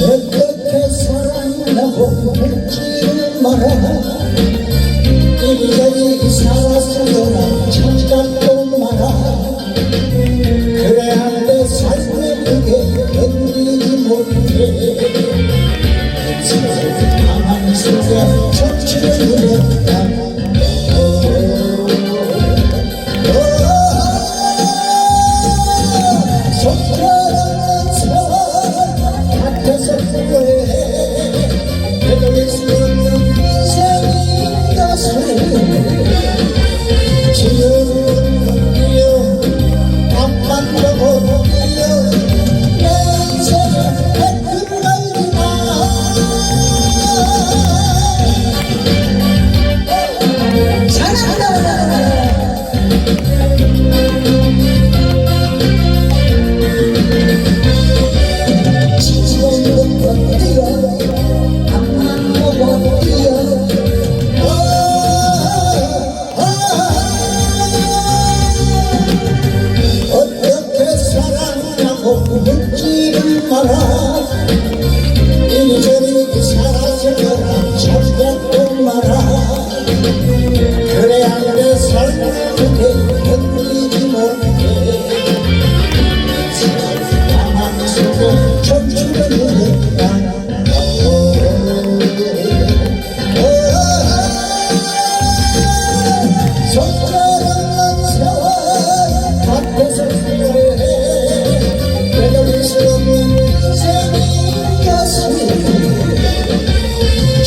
어떻게 사랑이라고 묻지는 마라 이리저리 살아서 너랑 잠깐도 마라. 그래 한데 삶의 무게 견디지 못해. 가만히 서서 천천히